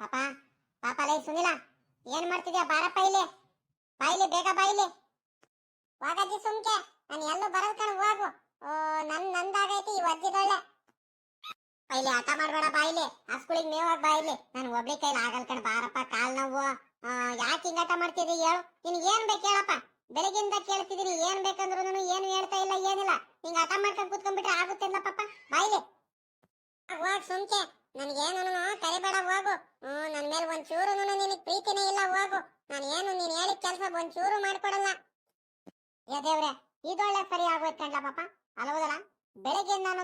ಪಾಪ ಪಾಪ ಲೈ ಸುನಿಲ, ಏನ್ ಮಾಡ್ತಿದ್ಯಾ? ಬಾರಪ್ಪ ಇಲ್ಲಿ ಬಾಯಿಲಿ, ಬೇಗ ಬಾಯಿಲಿ. ವಾಗಜ್ಜಿ ಸುಮ್ಕೆ, ನಾನು ಎಲ್ಲೂ ಬರಲ್ ಕಣ ಹೋಗು. ಓ, ನನ್ ನಂದಾಗೈತಿ, ಈ ಒಜ್ಜಿದೊಳ್ಳೆ ಬಾಯಿಲಿ, ಆಟ ಮಾಡ್ಬೇಡ ಬಾಯಿಲಿ ಹಸ್ಗುಳಿಗೆ ಮೇವಾಗ ಬಾಯಿಲಿ. ನಾನು ಒಬ್ಳಿ ಕೈಲಿ ಆಗಲ್ ಕಣ ಬಾರಪ್ಪ, ಕಾಲ್ ನೋವು. ಯಾಕೆ ಹಿಂಗಾಟ ಮಾಡ್ತಿದ್ರಿ ಹೇಳು. ನಿನ್ಗೆ ಏನ್ ಬೇಕು ಹೇಳಪ್ಪ. ಬೆಳಗಿಂದ ಕೇಳ್ತಿದ್ದೀನಿ ಏನ್ ಬೇಕಂದ್ರು ಏನು ಹೇಳ್ತಾ ಇಲ್ಲ, ಏನಿಲ್ಲ. ಹಿಂಗ ಆಟ ಮಾಡ್ಕೊಂಡ್ ಕೂತ್ಕೊಂಡ್ಬಿಟ್ರೆ ಆಗುತ್ತೆ ಇಲ್ಲ ಪಾಪ, ಬಾಯಿಲಿ. ಹೋಗ್ ಸುಮ್ಕೆ. ನನ್ಗೇನು ಕರಿಬೇಡ, ಹೋಗು. ಹ್ಮ್ ನನ್ ಮೇಲೆ ಒಂಚೂರು ನಿನಗೆ ಪ್ರೀತಿನೇ ಇಲ್ಲ, ಹೋಗು. ನಾನು ಏನು ನೀನ್ ಹೇಳಿದ ಕೆಲಸ ಒಂಚೂರು ಮಾಡ್ಕೊಡಲ್ಲ. ಯದೇವ್ರೆ ದೇವ್ರೆ, ಇದೊಳ್ಳೆ ಸರಿ ಆಗೋಯ್ತು ಕಣ್ಲ ಪಾಪ. ಅಲ್ವದಲ್ಲ ಬೆಳಗ್ಗೆ ನಾನು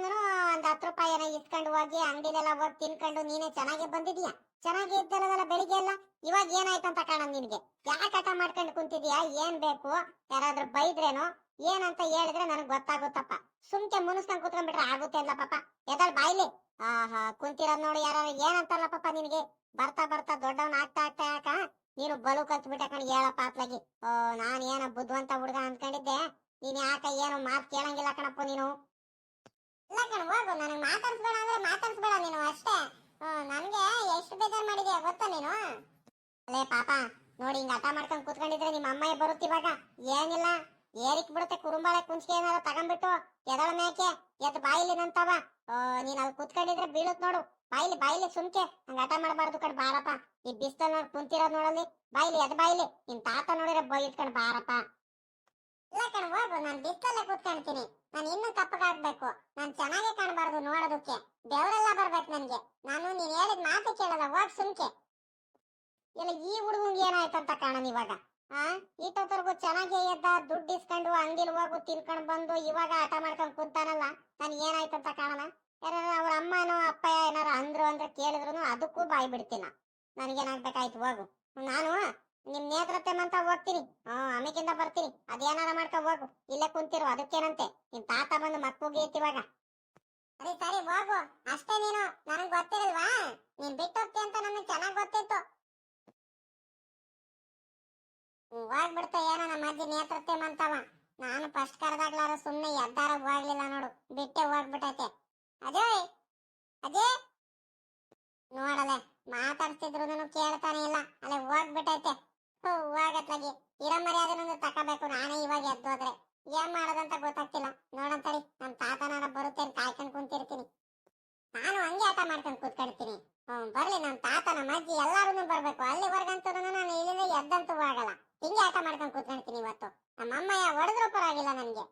ಒಂದ್ ಹತ್ತು ರೂಪಾಯಿ ಏನೋ ಇಸ್ಕೊಂಡು ಹೋಗಿ ಅಂಗಡಿಲೆಲ್ಲ ಹೋಗಿ ತಿನ್ಕೊಂಡು ನೀನೇ ಚೆನ್ನಾಗಿ ಬಂದಿದ್ಯಾ ಚೆನ್ನಾಗಿ ಇದ್ದಲ್ಲ ಬೆಳಿಗ್ಗೆ ಎಲ್ಲ? ಇವಾಗ ಏನಾಯ್ತು ಅಂತ ಕಾಣ ನಿನ್ಗೆ? ಯಾಕೆ ಆಟ ಮಾಡ್ಕೊಂಡು ಕುಂತಿದ್ಯಾ ಏನ್ ಬೇಕು? ಯಾರಾದ್ರೂ ಬೈದ್ರೇನು? ಏನಂತ ಹೇಳಿದ್ರೆ ನನಗೆ ಗೊತ್ತಾಗುತ್ತಪ್ಪ. ಸುಮ್ಕೆ ಮುನಿಸ್ಕೊಂಡ್ ಕುತ್ಕೊಂಡ್ಬಿಟ್ರೆ ಆಗುತ್ತೆ ಅಲ್ಲ ಪಾಪ. ಎದಳ್ ಬಾಯ್ಲಿ. ಆಹಾ, ಕುಂತಿರೋದ್ ನೋಡಿ ಯಾರು ಏನಂತಾರಲ್ಲ ಪಾಪ ನಿನಗೆ? ಬರ್ತಾ ಬರ್ತಾ ದೊಡ್ಡವನ್ ಆಗ್ತಾ ಆಗ್ತಾ ಯಾಕ? ನೀನು ಬಲು ಕಲ್ತ್ ಬಿಟ್ಟ ಕಣ್ ಹೇಳಪ್ಪ ಓ, ನಾನ್ ಏನೋ ಬುದ್ಧವಂತ ಹುಡುಗ ಅನ್ಕೊಂಡಿದ್ದೆ. ನೀನ್ ಯಾಕ ಏನು ಮಾತ್ ಕೇಳಂಗಿಲ್ಲ ಕಣಪ್ಪ ನೀನು. ಇಲ್ಲ ಕಣ, ಹೋಗು, ನನಗೆ ಮಾತಾಡ್ಸ್ಬೇಡ ಅಂದ್ರೆ ಮಾತಾಡ್ಸ್ಬೇಡ ನೀನು ಅಷ್ಟೇ. ನನ್ಗೆ ಎಷ್ಟು ಬೇಜಾರ್ ಮಾಡಿದ್ಯಾ ಗೊತ್ತಾ ನೀನು? ಅಲ್ಲೇ ಪಾಪ, ನೋಡಿ ಹಿಂಗ್ ಹಠ ಮಾಡ್ಕೊಂಡ್ ಕೂತ್ಕೊಂಡಿದ್ರೆ ನಿಮ್ಮ ಅಮ್ಮ ಬರುತ್ತೆ ಇವಾಗ ಏನಿಲ್ಲ. ಏರಿಕ್ ಬಿಡುತ್ತೆ, ಕುರುಂಬಾಳೆ ಕುಂಚಿಗೆ ಏನಾರ ತಗೊಂಡ್ಬಿಟ್ಟು ಎದಳ ಮೇಕೆ, ಎದ್ ಬಾಯಿಲಿ ನಂತವ. ನೀನ್ ಅಲ್ಲಿ ಕುತ್ಕೊಂಡಿದ್ರೆ ಬೀಳುತ್ ನೋಡು. ಬಾಯಿಲಿ ಬಾಯಿಲಿ ಸುಮ್ಕೆ. ಹಂಗ ಹಠ ಮಾಡಬಾರ್ದು ಕಣ್, ಬಾರಪ್ಪ. ಈ ಬಿಸ್ತಲ್ ನೋಡ್ ಕುಂತಿರೋದ್ ನೋಡಲ್ಲಿ. ಬಾಯಿಲಿ, ಎದ್ ಬಾಯಿಲಿ. ನಿನ್ ತಾತ ನೋಡಿದ್ರೆ ಬೈ ಇಟ್ಕೊಂಡ್ ಬಾರಪ್ಪ. ಇಲ್ಲ ಕಣ್, ಹೋಗು. ನಾನ್ ಬಿಸ್ತಲ್ಲೇ ಕೂತ್ಕೊಂತೀನಿ. ನಾನು ಇನ್ನೂ ಕಪ್ಪಗಾಗ್ಬೇಕು ನಾನ್ ಚೆನ್ನಾಗೇ ಕಾಣಬಾರ್ದು ನೋಡೋದಕ್ಕೆ. ಬೆವರೆಲ್ಲ ಬರ್ಬೇಕು ನನ್ಗೆ. ನಾನು, ನೀನ್ ಹೇಳಿದ ಮಾತು ಕೇಳಲ್ಲ, ಹೋಗ್ ಸುಮ್ಕೆ. ಇಲ್ಲ, ಈ ಹುಡುಗಂಗೆ ಏನಾಯ್ತಂತ ಕಾಣನ್ ಇವಾಗ. ಆ? ಇಟ್ಟೊತ್ತರ್ಗು ಚೆನ್ನಾಗಿ ಎದ್ದ, ದುಡ್ಡು ಇಸ್ಕೊಂಡು ಅಂಗಡಿಲಿ ಹೋಗು ತಿನ್ಕೊಂಡ್ ಬಂದು ಇವಾಗ ಆಟ ಮಾಡ್ಕೊಂಡ್ ಕುಂತಾನಲ್ಲ, ನನ್ ಅಂತ ಕಾಣನ ಯಾರು ಅವ್ರ ಅಮ್ಮನೋ ಅಪ್ಪ ಏನಾರ ಅಂದ್ರು ಅಂದ್ರೆ ಕೇಳಿದ್ರು ಅದಕ್ಕೂ ಬಾಯಿ ಬಿಡ್ತೀನ. ನನಗೇನಾಗ್ಬೇಕಾಯ್ತು ಹೋಗು. ನಾನು ನಿಮ್ ನೇತ್ರತೆ ಅಂತ ಹೋಗ್ತೀನಿ ಹ್ಮ್ ಆಮೇಕಿಂದ ಬರ್ತೀನಿ. ಅದೇನಾರ ಮಾಡ್ಕೊ ಹೋಗು. ಇಲ್ಲೇ ಕುಂತಿರು, ಅದಕ್ಕೇನಂತೆ. ನಿಮ್ ತಾತ ಬಂದು ಮಕ್ಕಳಿಗೆ ಇವಾಗ. ಸರಿ ಸರಿ, ಹೋಗು. ಅಷ್ಟೇ ನೀನು. ನನಗ್ ಗೊತ್ತಿರಲ್ವಾ? ನೀನ್ ಬಿಟ್ಟು ಹೋಗ್ತಿ ಅಂತ ನನಗೆ ಚೆನ್ನಾಗ್ ಗೊತ್ತಿತ್ತು. ಹ್ಮ್, ಹೋಗ್ಬಿಡ್ತ ಏನೋ ನಮ್ಮ ಅಜ್ಜಿ ನೇತೃತ್ವ ಮಂತವ. ನಾನು ಫಸ್ಟ್ ಕರೆದಾಗ್ಲಾರ ಸುಮ್ಮನೆ ಎದ್ದಾರ ಹೋಗ್ಲಿಲ್ಲ ನೋಡು. ಬಿಟ್ಟೆ ಹೋಗ್ಬಿಟ್ಟೈತೆ. ಅದೇ ಅದೇ ನೋಡಲೆ ಮಾತಾಡ್ತಿದ್ರು ಕೇಳ್ತಾನೆ ಇಲ್ಲ. ಅಲ್ಲೇ ಹೋಗ್ಬಿಟ್ಟೈತೆ. ಹೋ ಹೋಗತ್ಲಾಗಿ. ಇರೋ ಮರ್ಯಾದನೊಂದು ತಕೋಬೇಕು ನಾನೇ ಇವಾಗ ಎದ್ದೋದ್ರೆ. ಏನ್ ಮಾಡೋದಂತ ಗೊತ್ತಾಗ್ತಿಲ್ಲ. ನೋಡಂತಡಿ ನಮ್ ತಾತನಾರ ಬರುತ್ತೆ ಕಾಯ್ಕೊಂಡ್ ಕುಂತಿರ್ತೀನಿ. ನಾನು ಹಂಗೆ ಆಟ ಮಾಡ್ಕೊಂಡ್ ಕೂತ್ಕೊಳ್ತೀನಿ ಬರ್ಲಿ ನಮ್ ತಾತ ನಮ್ಮ ಅಜ್ಜಿ ಎಲ್ಲಾರು ಬರ್ಬೇಕು. ಅಲ್ಲಿವರೆಗಂತೂ ನಾನು ಇಲ್ಲಿಂದ ಎದ್ದಂತೂ ಆಗಲ್ಲ. ಹಿಂಗೆ ಆಟ ಮಾಡ್ಕೊಂಡು ಕೂತ್ಕೊಳ್ತೀನಿ ಇವತ್ತು. ನಮ್ಮ ಅಮ್ಮಯ್ಯ ಹೊಡೆದ್ರು ಪರವಾಗಿಲ್ಲ ನನ್ಗೆ.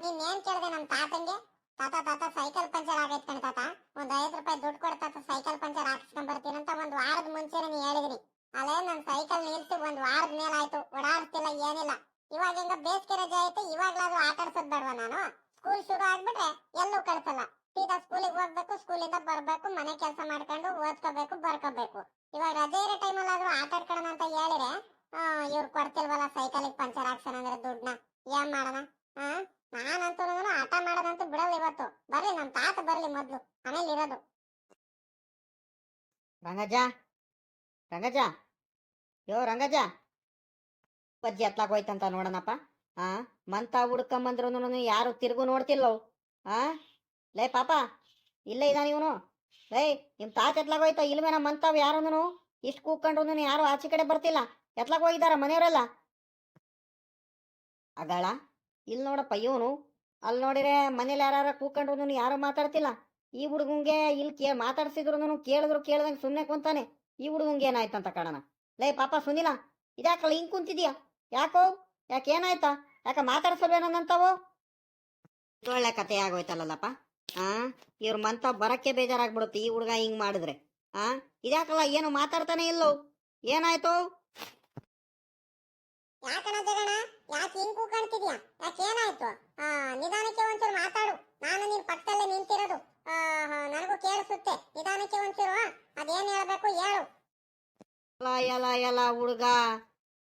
ನೀನ್ ಏನ್ ಕೇಳ್ದೆ ನಮ್ ತಾತಂಗೆ? ತಾತ ತಾತ, ಸೈಕಲ್ ಪಂಚರ್ ಆಗೈತ್ ಕಣ್ ತಾತ. ಒಂದ್ ಐದ್ ರೂಪಾಯಿ ದುಡ್ಡು ಕೊಡ ತಾತ, ಸೈಕಲ್ ಪಂಚರ್ ಹಾಕ್ಸ್ಕೊಂಡ್ ಬರ್ತೀನಿ ಅಂತ ಒಂದ್ ವಾರದ ಮುಂಚೆನೆ ನೀ ಹೇಳಿದ್ರಿ. ಅಲ್ಲೇ ನನ್ ಸೈಕಲ್ ನಿಲ್ಸಿ ಒಂದ್ ವಾರದ ಮೇಲೆ ಆಯ್ತು ಓಡಾಡ್ತಿಲ್ಲ ಏನಿಲ್ಲ. ಇವಾಗ ಹೆಂಗ ಬೇಸಿಗೆ ರಜೆ ಆಯ್ತು. ಇವಾಗ್ಲಾದ್ರೂ ಆಟ ಆಡ್ಸೋದ್ ನಾನು? ಸ್ಕೂಲ್ ಶುರು ಆಗ್ಬಿಟ್ರೆ ಎಲ್ಲೂ ಕಳ್ಸಲ್ಲ. ಸೀದಾ ಸ್ಕೂಲಿಗೆ ಹೋಗ್ಬೇಕು, ಸ್ಕೂಲಿಂದ ಬರ್ಬೇಕು, ಮನೆ ಕೆಲಸ ಮಾಡ್ಕೊಂಡು ಓದ್ಕೋಬೇಕು, ಬರ್ಕೋಬೇಕು. ಇವಾಗ ರಜೆ ಇರೋ ಟೈಮಲ್ಲಿ ಆದ್ರೂ ಆಟ ಆಡ್ಕೊಳ್ಳೋಣ ಅಂತ ಹೇಳಿದ್ರೆ ಇವ್ರು ಕೊಡ್ತಿಲ್ವಲ್ಲ ಸೈಕಲಿಗೆ ಪಂಚರ್ ಹಾಕ್ಸೋಣ ಅಂದ್ರೆ ದುಡ್ಡನ್ನ? ಏನ್ ಮಾಡೋಣ? ಹಾ ನಾನಂತೂ ಆಟ ಮಾಡೋದಂತೂ ಬಿಡಲ್ಲ ಇವತ್ತು. ಬರ್ಲಿ, ನಮ್ ತಾತ ಬರ್ಲಿ ಮೊದ್ಲು. ಮನೇಲಿ ಇರೋದು. ರಂಗಜ್ಜ? ರಂಗಜ್ಜ? ಯೋ, ರಂಗಜ್ಜ? ಬಜ್ಜಿ ಎತ್ಲಾಕ್ ಹೋಯ್ತಂತ ನೋಡೋಣಪ್ಪ. ಆ? ಮಂತ ಹುಡ್ಕೊಂಬಂದ್ರು ಯಾರು ತಿರುಗು ನೋಡ್ತಿಲ್ಲವು ಆ? ಲೇ ಪಾಪ, ಇಲ್ಲೇ ಇದಾನ ಇವನು. ಲೇ ನಿಮ್ಮ ತಾತ ಎತ್ಲಾಗೋಯ್ತಾ ಹೋಯ್ತ? ಇಲ್ವೇನ ಅಂತಾವ್ ಯಾರು ಇಷ್ಟು ಕೂಕೊಂಡ್ರು ಯಾರು ಆಚೆ ಕಡೆ ಬರ್ತಿಲ್ಲ. ಎತ್ಲಾಗ ಹೋಗಿದಾರ ಮನೆಯವರೆಲ್ಲ? ಅಗಳ ಇಲ್ಲಿ ನೋಡಪ್ಪ ಇವನು. ಅಲ್ಲಿ ನೋಡಿದ್ರೆ ಮನೇಲಿ ಯಾರು ಕೂಕೊಂಡ್ರು ಯಾರು ಮಾತಾಡ್ತಿಲ್ಲ. ಈ ಹುಡುಗಂಗೆ ಇಲ್ಲಿ ಕೇ ಮಾತಾಡ್ಸಿದ್ರು ಕೇಳಿದ್ರು ಕೇಳ್ದಂಗೆ ಸುಮ್ಮನೆ ಕುಂತಾನೆ. ಈ ಹುಡುಗಂಗೆ ಏನಾಯ್ತಂತ ಕಾಣಣ. ಲೇ, ಪಾಪ ಸುನಿಲ, ಇದ್ಯಾಕಲ್ಲ ಹಿಂಗ್ ಕುಂತಿದ್ಯಾ? ಯಾಕೋ? ಯಾಕೆ ಏನಾಯ್ತಾ? ಯಾಕ ಮಾತಾಡ್ಸಲ್ವೇನಂತವೋ? ಒಳ್ಳೆ ಕತೆ ಆಗೋಯ್ತಲ್ಲಪ್ಪ ಆ? ಇವ್ರ ಮಂತ ಬರಕ್ಕೆ ಬೇಜಾರಾಗ್ಬಿಡುತ್ತೆ ಈ ಹುಡುಗ ಹಿಂಗ್ ಮಾಡಿದ್ರೆ. ಆ? ಇದ್ಯಾಕಲ್ಲ ಏನು ಮಾತಾಡ್ತಾನೆ ಇಲ್ಲೋ? ಏನಾಯ್ತು? ಯಾಕನ ಜಗಣ ಯಾಕೆ ಹಿಂಗ್ ಕೂತ್ಕೊಳ್ತಿದ್ಯಾ ಯಾಕೆ ಏನಾಯ್ತು? ಆ ನಿಧಾನಕ್ಕೆ ಒಂಚೂರು ಮಾತಾಡು. ನಾನು ನಿನ್ ಪಕ್ಕದಲ್ಲೇ ನಿಂತಿರೋದು. ಆ, ನನಗೂ ಕೇಳಿಸುತ್ತೆ. ನಿಧಾನಕ್ಕೆ ಒಂಚೂರು ಅದೇನ್ ಹೇಳ್ಬೇಕು ಹೇಳು. ಎಲ್ಲ ಎಲ್ಲ ಎಲ್ಲ ಹುಡುಗ.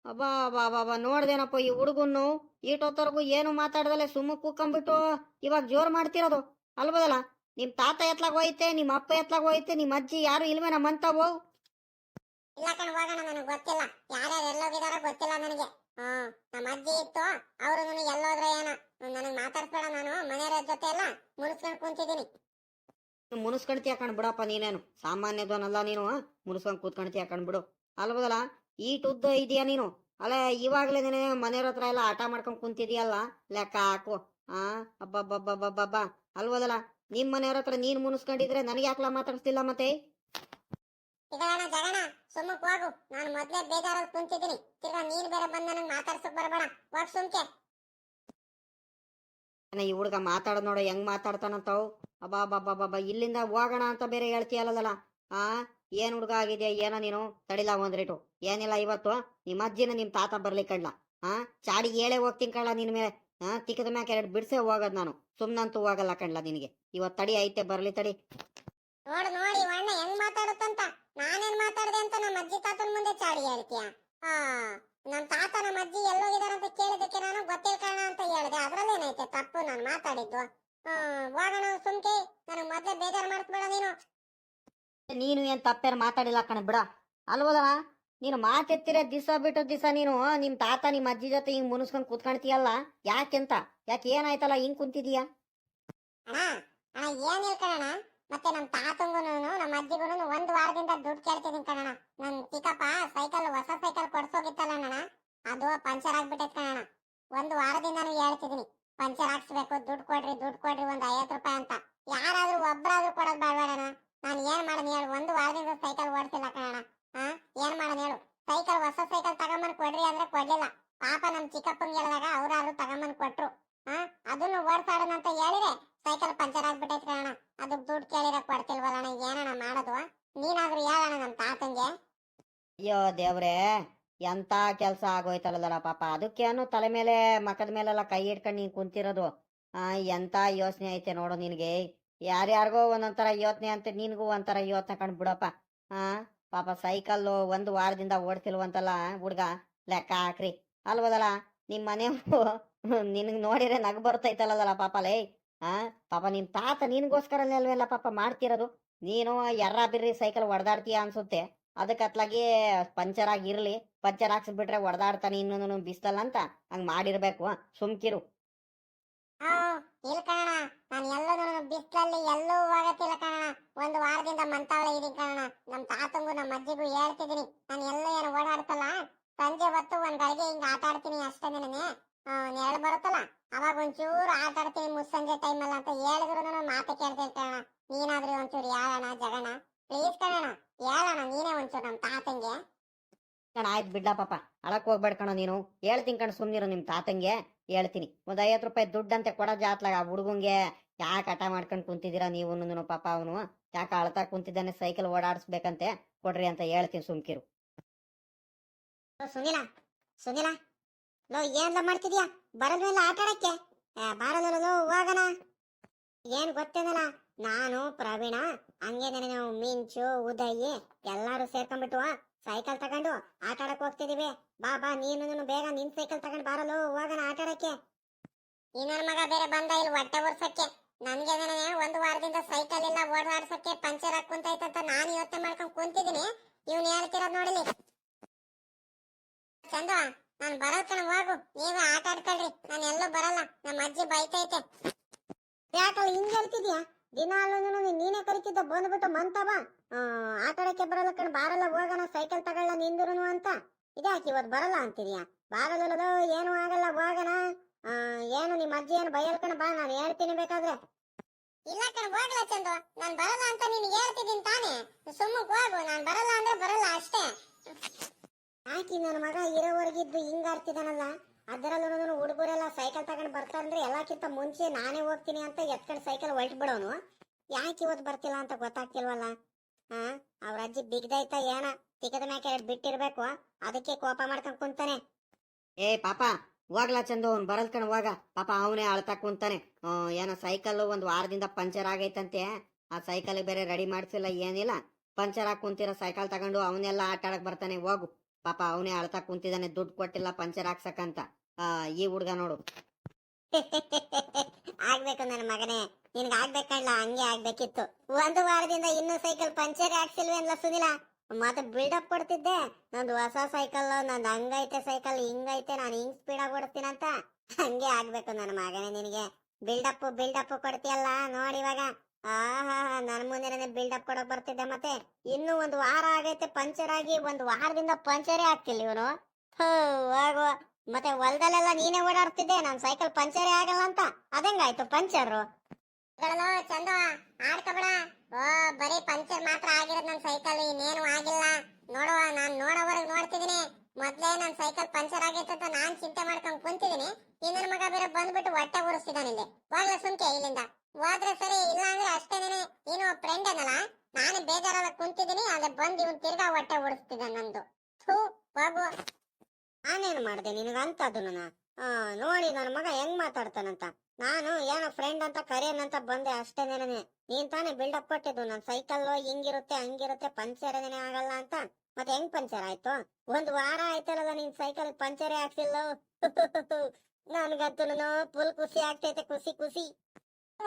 ಅಬ್ಬಾ ಬಾ ಬಾ ಬಾ ನೋಡ್ದೇನಪ್ಪ ಈ ಹುಡುಗನ್ನು? ಈಟೋತ್ತರ್ಗು ಏನು ಮಾತಾಡ್ದಲೆ? ಸುಮ್ಮ ಕೂಕೊಂಬಿಟ್ಟು ಇವಾಗ ಜೋರ್ ಮಾಡ್ತಿರೋದು. ಅಲ್ಬೋದಲ್ಲ ನಿಮ್ ತಾತ ಎತ್ಲಾಗ ಹೋಯ್ತೆ ನಿಮ್ಮ ಅಪ್ಪ ಎತ್ಲಾಗ ಹೋಯ್ತೆ ನಿಮ್ಮ ಅಜ್ಜಿ ಯಾರು ಇಲ್ವೇ ನಮ್ಮಂತಾವು ಇಲ್ಲ ಕಣ ಹೋಗೋಣ ನನಗೆ ಗೊತ್ತಿಲ್ಲ. ಯಾರ್ಯಾರು ಎಲ್ಲೋಗಿದಾರ ಗೊತ್ತಿಲ್ಲ ನನಗೆ. ಹ್ಮ್ ನಮ್ಮ ಅಜ್ಜಿ ಇತ್ತು ಅವರು ನನಗೆ ಎಲ್ಲೋದ್ರೆ ಏನೋ? ನನಗೆ ಮಾತಾಡ್ಸ್ಬೇಡ ನಾನು ಮನೆಯವ್ರ ಜೊತೆ ಎಲ್ಲ ಮುಗಿಸ್ಕೊಂಡು ಕುಂತಿದ್ದೀನಿ. ಮುನಿಸ್ಕೊಂಡ್ತಿ ಹಾಕೊಂಡ್ ಬಿಡಪ್ಪ ನೀನೇನು? ಸಾಮಾನ್ಯದವನಲ್ಲ ನೀನು ಮುನಿಸ್ಕೊಂಡ್ ಕೂತ್ಕೊಂಡ್ತಿ ಕಣ್ ಬಿಡು. ಅಲ್ಬೋದಲ್ಲ ಈಟ್ ಉದ್ದ ಇದೆಯಾ ನೀನು? ಅಲ್ಲ ಇವಾಗ್ಲೇ ನೀನು ಮನೆಯವ್ರ ಹತ್ರ ಎಲ್ಲ ಆಟ ಮಾಡ್ಕೊಂಡ್ ಕುಂತಿದ್ಯಲ್ಲ ಲೆಕ್ಕ ಹಾಕು. ಆ ಅಬ್ಬಬ್ಬಬ್ಬಬ್ಬಬ್ಬ ಅಲ್ವದಲ್ಲ? ನಿಮ್ ಮನೆಯವ್ರ ಹತ್ರ ನೀನ್ ಮುನಿಸ್ಕೊಂಡಿದ್ರೆ ನನಗೆ ಯಾಕಲ ಮಾತಾಡ್ತಿಲ್ಲ ಮತ್ತೆ? ಇದಣ್ಣ ಜಗಣ ಸುಮ್ಮಕ್ ಹೋಗು. ನಾನು ಮೊದ್ಲೇ ಬೇಜಾರಲ್ಲಿ ಕುಂತಿದ್ದೀನಿ. ತಿರ್ಗಾ ನೀನ್ ಬೇರೆ ಬಂದ ನನಗೆ ಮಾತಾಡ್ಸಕ್ ಬರಬೇಡ. ಹೋಗ್ ಸುಮ್ಕೆ. ಅಣ್ಣ, ಈ ಹುಡುಗ ಮಾತಾಡೋದ್ ನೋಡ ಹೆಂಗ್ ಮಾತಾಡ್ತಾನಂತ ಅಬ್ಬಾ ಬಾಬಾ ಬಾಬಾ ಇಲ್ಲಿಂದ ಹೋಗೋಣ ಅಂತ ಬೇರೆ ಹೇಳ್ತೀಯಲ್ಲಲ್ಲ ಆ ಏನ್ ಹುಡುಗ ಆಗಿದ್ಯಾ ಏನೋ ನೀನು? ತಡಿಲ ಒಂದ್ರೇಟು ಏನಿಲ್ಲ ಇವತ್ತು? ನಿಮ್ಮ ಅಜ್ಜಿನ ನಿಮ್ ತಾತ ಬರ್ಲಿಕ್ಕಲ್ಲ ಆ ಚಾಡಿ ಹೇಳೇ ಹೋಗ್ತೀನಿ ಕಳ್ಳ ನಿನ್ ಮೇಲೆ. ಆ ತಿಕ್ಕದ ಮ್ಯಾಕ್ ಎರಡು ಬಿಡ್ಸೆ ಹೋಗೋದ್ ನಾನು. ಸುಮ್ಮನಂತೂ ಹೋಗಲ್ಲ ಕಣ್ಲ ನಿನಗೆ. ಇವತ್ ತಡಿ ಐತೆ ಬರ್ಲಿ ತಡಿ. ನೋಡು ನೋಡಿ ಅಣ್ಣ ಹೆಂಗ್ ಮಾತಾಡುತ್ತಂತ. ನಾನೇನ್ ಮಾತಾಡ್ದೆ ಅಂತ ನಮ್ಮ ಅಜ್ಜಿ ತಾತನ ಮುಂದೆ ಚಾಡಿ ಹೇಳ್ತೀಯ? ಆ ನಮ್ಮ ತಾತ ನಮ್ಮ ಅಜ್ಜಿ ಎಲ್ಲೋಗಿದಾರಂತ ಕೇಳಿದಕ್ಕೆ ನಾನು ಗೊತ್ತಿಲ್ಲ ಕಣ ಅಂತ ಹೇಳಿದೆ. ಅದ್ರಲ್ಲೇನೈತೆ ತಪ್ಪು ನಾನು ಮಾತಾಡಿದ್ದು. ಹೋಗೋಣ ಸುಮ್ಕೆ ನನಗ್ ಮೊದ್ಲೇ ಬೇಜಾರ್ ಮಾಡ್ಸ್ಬೇಡ ನೀನು. ನೀನು ಏನ್ ತಪ್ಪೇನು ಮಾತಾಡಿಲ್ಲ ಕಣ ಬಿಡ. ಅಲ್ವಲ್ಲ ನೀನು ಮಾತೆತ್ತಿರ ದಿವಸ ಬಿಟ್ಟು ದಿವಸ ನೀನು, ನಿಮ್ ತಾತ ನಿಮ್ ಅಜ್ಜಿ ಜೊತೆ ಹಿಂಗ್ ಮುನಿಸ್ಕೊಂಡ್ ಕುತ್ಕೊಂತೀಯಲ್ಲ ಯಾಕೆಂತ? ಯಾಕೆ ಏನಾಯ್ತಲ್ಲ, ಹಿಂಗ್ ಕುಂತಿದೀಯ? ಏನಿಲ್ಲ ಕಣಣ್ಣ ಮತ್ತೆ ನಮ್ ತಾತಂಗುನು ನಮ್ಮ ಅಜ್ಜಿಗುನು ಒಂದ್ ವಾರದಿಂದ ದುಡ್ಡು ಕೇಳ್ತಿದೀನಿ ಕಣಣ್ಣ. ನನ್ ಚಿಕ್ಕಪ್ಪ ಸೈಕಲ್, ಹೊಸ ಸೈಕಲ್ ಕೊಡ್ಸೋಗಿತ್ತಲ್ಲ ಅಣ್ಣ. ಅದು ಪಂಚರ್ ಆಗ್ಬಿಟ್ಟೈತ್ ಕಣಣ್ಣ. ಒಂದ್ ವಾರದಿಂದನೂ ಹೇಳ್ತಿದೀನಿ, ಪಂಚರ್ ಹಾಕ್ಸ್ಬೇಕು, ದುಡ್ಡು ಕೊಡ್ರಿ ದುಡ್ಡು ಕೊಡ್ರಿ, ಒಂದ್ ಐವತ್ ರೂಪಾಯಿ ಅಂತ. ಯಾರಾದ್ರೂ ಒಬ್ರಾದ್ರೂ ಕೊಡೋದ್ ಅಣ್ಣ ನಾನು ಏನ್ ಮಾಡೋದು ಹೇಳಿ, ಒಂದು ವಾರದಿಂದ ಸೈಕಲ್ ಓಡಿಸಿಲ್ಲ ಕಣಣ್ಣ. ಹಾ ಏನ್ ಮಾಡೋಣ ಹೇಳು. ಸೈಕಲ್ ಹೊಸ ಸೈಕಲ್ ತಗೊಂಬಂದ್ ಕೊಡ್ರಿ ಅಂದ್ರೆ ಕೊಡ್ಲಿಲ್ಲ. ಪಾಪ ನಮ್ ಚಿಕ್ಕಪ್ಪಂಗ್ ಹೇಳಿದಾಗ ಅವ್ರಾದ್ರು ತಗೊಂಬಂದ್ ಕೊಟ್ರು. ಆ ಅದನ್ನು ಓಡ್ಸಾಡೋಣ ಅಂತ ಹೇಳಿದ್ರೆ ಸೈಕಲ್ ಪಂಚರ್ ಆಗ್ಬಿಟ್ಟೈತ್ ಅಣ್ಣ. ಅದು ದುಡ್ಡು ಕೇಳಿರ ಕೊಡ್ತಿಲ್ವಲ್ಲ ಅಣ್ಣ. ಏನಣ್ಣ ಮಾಡೋದು? ನೀನಾದ್ರೂ ಹೇಳಣ್ಣ ನಮ್ ತಾತಂಗೆ. ಅಯ್ಯೋ ದೇವ್ರೇ ಎಂತ ಕೆಲ್ಸ ಆಗೋಯ್ತಲ್ಲ ಪಾಪ. ಅದಕ್ಕೇನು ತಲೆ ಮೇಲೆ ಮಕದ ಮೇಲೆಲ್ಲ ಕೈ ಇಟ್ಕೊಂಡು ನೀನ್ ಕುಂತಿರೋದು. ಆ ಎಂತ ಯೋಚನೆ ಐತೆ ನೋಡು ನಿನಗೆ. ಯಾರ್ಯಾರಿಗೋ ಒಂದೊಂಥರ ಯೋಚನೆ ಅಂತ ನಿನ್ಗೂ ಒಂಥರ ಯೋಚನೆ ಕಂಡು ಬಿಡಪ್ಪ ಆ? ಪಾಪ ಸೈಕಲ್ಲು ಒಂದು ವಾರದಿಂದ ಓಡ್ತಿಲ್ವಂತಲ್ಲ ಹುಡ್ಗ. ಲೆಕ್ಕ ಹಾಕ್ರಿ. ಅಲ್ವದಲ್ಲ? ನಿಮ್ ಮನೆ ನಿನಗ್ ನೋಡಿದ್ರೆ ನಗು ಬರ್ತೈತಲ್ಲದಲ್ಲ ಪಾಪ ಲೇ. ಆ? ಪಾಪ ನಿಮ್ ತಾತ ನಿನ್ಗೋಸ್ಕರನೇ ಅಲ್ವೆಲ್ಲ ಪಾಪ ಮಾಡ್ತಿರೋದು? ನೀನು ಯಾರ ಬಿರ್ರಿ ಸೈಕಲ್ ಹೊಡೆದಾಡ್ತೀಯ ಅನ್ಸುತ್ತೆ. ಅದಕ್ಕೆ ಅತ್ಲಾಗಿ ಪಂಚರ್ ಆಗಿರ್ಲಿ. ಪಂಚರ್ ಹಾಕ್ಸ್ಬಿಟ್ರೆ ಹೊಡೆದಾಡ್ತಾನೆ ಇನ್ನೊಂದು ಬಿಸ್ತಲ್ಲ ಅಂತ ಹಂಗ್ ಮಾಡಿರ್ಬೇಕು. ಸುಮ್ಕಿರು. ಇಲ್ಲ ಕಣ ನಾನು ಎಲ್ಲೂ ಬಿಸ್ಲಲ್ಲಿ ಎಲ್ಲೂ ಹೋಗತ್ತಿಲ್ಲ ಕಣ ಒಂದು ವಾರದಿಂದ ಮಂತಾವಳೆ ಇದೀನಿ ಕಣ ನಮ್ಮ ತಾತಂಗು ನಮ್ಮ ಅಜ್ಜಿಗೂ ಹೇಳ್ತಿದ್ದೀನಿ. ನಾನು ಎಲ್ಲೂ ಏನು ಓಡಾಡ್ತಲ್ಲ ಸಂಜೆ ಹೊತ್ತು ಒಂದ್ ಗಳಿಗೆ ಹಿಂಗ ಆಟ ಆಡ್ತೀನಿ ಅಷ್ಟೇ ನನಗೆ ನೆರಳು ಬರುತ್ತಲ್ಲ? ಅವಾಗ ಒಂಚೂರು ಆಟ ಆಡ್ತೀನಿ ಮುಸ್ಸಂಜೆ ಟೈಮಲ್ಲ ಅಂತ ಹೇಳಿದ್ರು ಮಾತು ಕೇಳ್ತೀನಿ ಕಣ ನೀನಾದ್ರೂ ಒಂಚೂರು ಹೇಳೋಣ ಜಗಣ ಪ್ಲೀಸ್ ಕಣಣ ಹೇಳೋಣ ನೀನೇ ಒಂಚೂರು ನಮ್ಮ ತಾತಂಗೆ. ಕಣ ಆಯ್ತು ಬಿಡ್ಲ ಪಾಪ. ಅಳಕ್ ಹೋಗ್ಬೇಡ ಕಣ ನೀನು. ಹೇಳ್ತೀನಿ ಕಣ ಸುಮ್ನಿರು ನಿಮ್ ತಾತಂಗೆ. ಹೇಳ್ತೀನಿ. ಒಂದ್ ಐವತ್ತು ರೂಪಾಯಿ ದುಡ್ಡಂತೆ ಕೊಡೋ ಜಾತ್ಲಾಗ ಆ ಹುಡುಗಂಗೆ ಯಾಕೆ ಹಠ ಮಾಡ್ಕೊಂಡು ಕುಂತಿದ್ದೀರಾ ನೀವು ಪಾಪ ಅವನು? ಯಾಕೆ ಅಳ್ತಾ ಕುಂತಿದ್ದಾನೆ ಸೈಕಲ್ ಓಡಾಡಿಸ್ಬೇಕಂತೆ? ಕೊಡ್ರಿ ಅಂತ ಹೇಳ್ತೀನಿ ಸುಮ್ಕಿರು. ಸುನಿಲ ಸುನಿಲ, ಲೋ ಏನ್ಲ ಮಾಡ್ತಿದ್ಯಾ? ಬರಲ್ವಲ್ಲ ಆಟ ಆಡಕ್ಕೆ ಬಾರಲ್ಲ ಏನ್ ಗೊತ್ತೇನಲ್ಲ, ನಾನು ಪ್ರವೀಣ ಹಂಗೆ ನಾವು ಮಿಂಚು, ಉದಯಿ ಎಲ್ಲಾರು ಸೇರ್ಕೊಂಡ್ಬಿಟ್ಟು ಸೈಕಲ್ ತಗೊಂಡು ಆಟ ಆಡಕ್ ಹೋಗ್ತಿದೀವಿ. ಬಾ ಬಾ, ನೀನು ಬೇಗ ನಿನ್ ಸೈಕಲ್ ತಗೊಂಡ್ ಬಾರಲು ಹೋಗೋಣ ಆಟ ಆಡಕ್ಕೆ. ಇನ್ನೊಂದ್ ಮಗ ಬೇರೆ ಬಂದ ಇಲ್ಲಿ ಹೊಟ್ಟೆ ಒರ್ಸಕ್ಕೆ. ನನ್ಗೆ ಒಂದು ವಾರದಿಂದ ಸೈಕಲ್ ಇಲ್ಲ ಓಡಾಡ್ಸಕ್ಕೆ ಪಂಚರ್ ಹಾಕ್ ಅಂತ ನಾನು ಯೋಚನೆ ಮಾಡ್ಕೊಂಡ್ ಕುಂತಿದೀನಿ. ಇವ್ನು ಹೇಳ್ತಿರೋದ್ ನೋಡಿಲಿ ಚಂದ ನಾನ್ ಬರೋ ಕಣ, ಹೋಗು. ನೀವೇ ಆಟ ಆಡ್ಕೊಳ್ರಿ. ನಾನು ಎಲ್ಲೂ ಬರಲ್ಲ. ನಮ್ಮ ಅಜ್ಜಿ ಬೈತೈತೆ. ಯಾಕಲ್ಲ ಹಿಂಗ್ ಹೇಳ್ತಿದ್ಯಾ? ದಿನಾಲು ನೀನೇ ಕರಿತಿದ್ದ ಬಂದ್ಬಿಟ್ಟು ಮಂತವ ಆಟ ಆಡಕ್ಕೆ ಬರಲ್ಲ ಕಣ ಬಾರಲ್ಲ ಹೋಗೋಣ ಸೈಕಲ್ ತಗೊಳ್ಳ ನಿಂದ್ರು ಅಂತ. ಇದ್ಯಾಕೆ ಇವತ್ ಬರಲ್ಲ ಅಂತಿದ್ಯಾ? ಬಾರಲ್ಲ ಏನು ಆಗಲ್ಲ ಹೋಗೋಣ. ಆ, ಏನು ನಿಮ್ಮ ಅಜ್ಜಿ ಏನು ಬೈಯಲ್ ಕಣ ಬಾ ನಾನು ಹೇಳ್ತೀನಿ ಬೇಕಾದ್ರೆ. ಇಲ್ಲ ಕಣ ಹೋಗ್ಲ ಚಂದು. ನಾನ್ ಬರಲ್ಲ ಅಂತ ನೀನ್ ಹೇಳ್ತಿದ್ದೀನಿ ತಾನೇ. ಸುಮ್ಮಕ್ ಹೋಗು ನಾನ್ ಬರಲ್ಲ ಅಂದ್ರೆ ಬರಲ್ಲ ಅಷ್ಟೇ. ಆಕಿ ನನ್ನ ಮಗ ಇರೋವರೆಗಿದ್ದು ಹಿಂಗ್ ಆಡ್ತಿದಾನಲ್ಲ ಅದರಲ್ಲೂ ಹುಡುಗರೆಲ್ಲ ಸೈಕಲ್ ತಗೊಂಡ್ ಬರ್ತಾರಂದ್ರೆ ಎಲ್ಲಕ್ಕಿಂತ ಮುಂಚೆ ನಾನೇ ಹೋಗ್ತೀನಿ ಅಂತ ಎತ್ಕೊಂಡು ಸೈಕಲ್ ಹೊಲ್ಟ್ ಬಿಡೋನು. ಯಾಕೆ ಇವತ್ತು ಬರ್ತಿಲ್ಲ ಅಂತ ಗೊತ್ತಾಗ್ತಿಲ್ವಲ್ಲ? ಹಾ ಅವ್ರ ಅಜ್ಜಿ ಬಿಗ್ದೈತ ಏನ? ತಿಕ್ಕದ ಮ್ಯಾಕೆ ಬಿಟ್ಟಿರ್ಬೇಕು. ಅದಕ್ಕೆ ಕೋಪ ಮಾಡ್ಕೊಂಡ್ ಕುಂತಾನೆ. ಏ, ಪಾಪ, ಹೋಗ್ಲಾ ಚಂದು, ಅವ್ನು ಬರಲ್ಕಣ ಹೋಗ. ಪಾಪ ಅವನೇ ಅಳ್ತಾ ಕುಂತಾನೆ. ಏನೋ ಸೈಕಲ್ ಒಂದ್ ವಾರದಿಂದ ಪಂಚರ್ ಆಗೈತಂತೆ. ಆ ಸೈಕಲ್ ಬೇರೆ ರೆಡಿ ಮಾಡ್ಸಿಲ್ಲ ಏನಿಲ್ಲ. ಪಂಚರ್ ಆಗಿ ಕುಂತಿರೋ ಸೈಕಲ್ ತಗೊಂಡು ಅವನೆಲ್ಲ ಆಟ ಆಡಕ್ ಬರ್ತಾನೆ, ಹೋಗು. ಪಾಪ ಅವನೇ ಅಳ್ತಾ ಕುಂತಿದ್ದಾನೆ ದುಡ್ಡು ಕೊಟ್ಟಿಲ್ಲ, ಪಂಚರ್ ಹಾಕ್ಸಕ್ಕಂತ. ಈ ಹುಡ್ಗ ನೋಡು. ಆಗ್ಬೇಕು ನನ್ನ ಮಗನೇ. ನಿನ್ಗೆ ಆಗ್ಬೇಕಲ್ಲ ಹಂಗೆ ಆಗ್ಬೇಕಿತ್ತು. ಒಂದು ವಾರದಿಂದ ಇನ್ನೂ ಸೈಕಲ್ ಪಂಚರ್ ಹಾಕ್ಸಿಲ್ವೇನ್ಲ ಸುನಿಲ. ಮತ್ತೆ ಬಿಲ್ಡಪ್ ಕೊಡ್ತಿದ್ದೆ. ನಂದು ಹೊಸ ಸೈಕಲ್, ನಂದು ಹಂಗೈತೆ ಸೈಕಲ್, ಹಿಂಗೈತೆ, ನಾನು ಹಿಂಗ್ ಸ್ಪೀಡ್ ಆಗಿ ಓಡಿಸ್ತೀನಂತ ಹಂಗೆ ಆಗ್ಬೇಕು ನನ್ನ ಮಗನೇ ನಿನಗೆ. ಬಿಲ್ಡಪ್ ಬಿಲ್ಡಪ್ ಕೊಡ್ತೀಯಲ್ಲ, ನೋಡಿ ಇವಾಗ. ಆಹಾ ಮುಂದೆ ಬಿಲ್ಡ್ ಬಿಲ್ಡಪ್ ಕೊಡಕ್ ಬರ್ತಿದ್ದೆ ಮತ್ತೆ? ಇನ್ನು ಒಂದು ವಾರ ಆಗೈತೆ ಪಂಚರ್ ಆಗಿ ಒಂದ್ ವಾರದಿಂದ ಪಂಚರೇ ಆಗ್ತಿಲ್ಲ ಇವನು. ಆಗೋ ಮತ್ತೆ ಹೊಲದಲ್ಲೆಲ್ಲ ನೀನೇ ಓಡಾಡ್ತಿದ್ದೆ, ನನ್ ಸೈಕಲ್ ಪಂಚರೇ ಆಗಲ್ಲ ಅಂತ. ಅದಂಗಾಯ್ತು ಪಂಚರ್ ಚಂದ, ಆಡ್ಕೊಬೇಡ. ಓ, ಬರೀ ಪಂಚರ್ ಮಾತ್ರ ಆಗಿರೋದ್ ನನ್ ಸೈಕಲ್ ಇನ್ನೇನು ಆಗಿಲ್ಲ. ನೋಡುವ, ನಾನ್ ನೋಡೋವರೆಗೆ ನೋಡ್ತಿದೀನಿ. ಮೊದ್ಲೇ ನನ್ ಸೈಕಲ್ ಪಂಚರ್ ಆಗೈತೆ ಅಂತ ನಾನ್ ಚಿಂತೆ ಮಾಡ್ಕೊಂಡ್ ಕುಂತಿದೀನಿ. ಈ ನನ್ ಮಗ ಬೇರೆ ಬಂದ್ಬಿಟ್ಟು ಹೊಟ್ಟೆ ಉರಿಸ್ತಿದ್ದಾನೆ ಇಲ್ಲಿ. ಹೋಗ್ಲ ಸುಮ್ಕೆ ಇಲ್ಲಿಂದ. ಹೋದ್ರೆ ಸರಿ, ಇಲ್ಲ ಅಂದ್ರೆ ಅಷ್ಟೇನೆ ನೀನು ಫ್ರೆಂಡ್ ಅನ್ನಲ್ಲ ನಾನು ಬೇಜಾರಲ್ಲ ಕುಂತಿದ್ದೀನಿ ಅದ ಬಂದು ಇವನ್ ತಿರ್ಗಾ ಹೊಟ್ಟೆ ಓಡಿಸ್ತಿದ್ದ ನಂದು. ಥೂ ಹೋಗು ನಾನೇನು ಮಾಡಿದೆ ನಿನಗಂತ ಅದನ್ನ? ನೋಡಿ ನನ್ನ ಮಗ ಹೆಂಗ್ ಮಾತಾಡ್ತಾನಂತ. ನಾನು ಏನೋ ಫ್ರೆಂಡ್ ಅಂತ ಕರೆಯನಂತ ಬಂದೆ ಅಷ್ಟೇನೇನೆ. ನೀನ್ ತಾನೇ ಬಿಲ್ಡಪ್ ಕೊಟ್ಟಿದ್ದು, ನನ್ ಸೈಕಲ್ ಹಿಂಗಿರುತ್ತೆ, ಹಂಗಿರುತ್ತೆ ಪಂಚರ್ ಏನೇ ಆಗಲ್ಲ ಅಂತ. ಮತ್ತೆ ಹೆಂಗ್ ಪಂಚರ್ ಆಯ್ತು? ಒಂದ್ ವಾರ ಆಯ್ತಲ್ಲ ನಿನ್ ಸೈಕಲ್ ಪಂಚರೇ ಆಗ್ತಿಲ್ಲ ನನ್ಗಂತೂ ಫುಲ್ ಖುಷಿ ಆಗ್ತೈತೆ, ಖುಷಿ ಖುಷಿ.